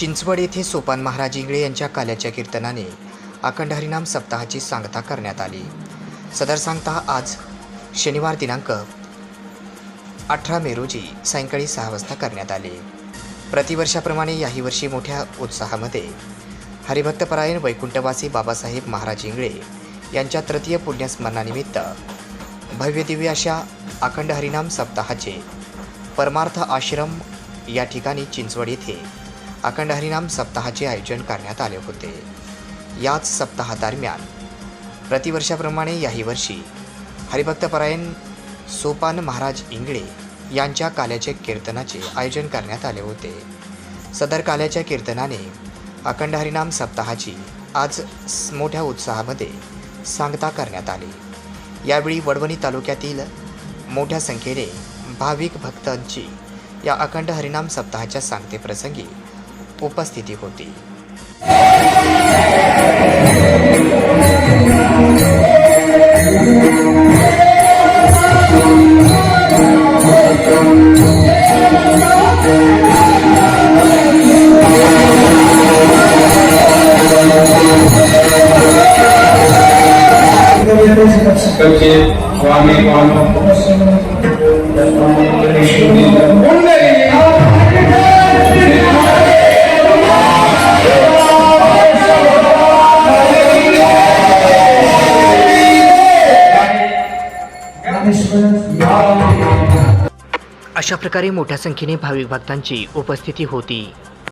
चिंचवड येथे सोपान महाराज इंगळे यांच्या काल्याच्या कीर्तनाने अखंड हरिनाम सप्ताहाची सांगता करण्यात आली. सदर सांगता आज शनिवार दिनांक अठरा मे रोजी सायंकाळी सहा वाजता करण्यात आली. प्रतिवर्षाप्रमाणे याही वर्षी मोठ्या उत्साहामध्ये हरिभक्तपरायण वैकुंठवासी बाबासाहेब महाराज इंगळे यांच्या तृतीय पुण्यस्मरणानिमित्त भव्यदिव्य अशा अखंड हरिनाम सप्ताहाचे परमार्थ आश्रम या ठिकाणी चिंचवड येथे अखंड हरिनाम सप्ताहाचे आयोजन करण्यात आले होते. याच सप्ताहादरम्यान प्रतिवर्षाप्रमाणे याही वर्षी हरिभक्तपरायण सोपान महाराज इंगळे यांच्या काल्याचे कीर्तनाचे आयोजन करण्यात आले होते. सदर काल्याच्या कीर्तनाने अखंड हरिनाम सप्ताहाची आज मोठ्या उत्साहामध्ये सांगता करण्यात आली. यावेळी वडवणी तालुक्यातील मोठ्या संख्येने भाविक भक्तांची या अखंड हरिनाम सप्ताहाच्या सांगतेप्रसंगी उपस्थिती होती. कच्चे स्वामी अशा प्रकारे मोठ्या संख्येने भाविक भक्तांची उपस्थिती होती.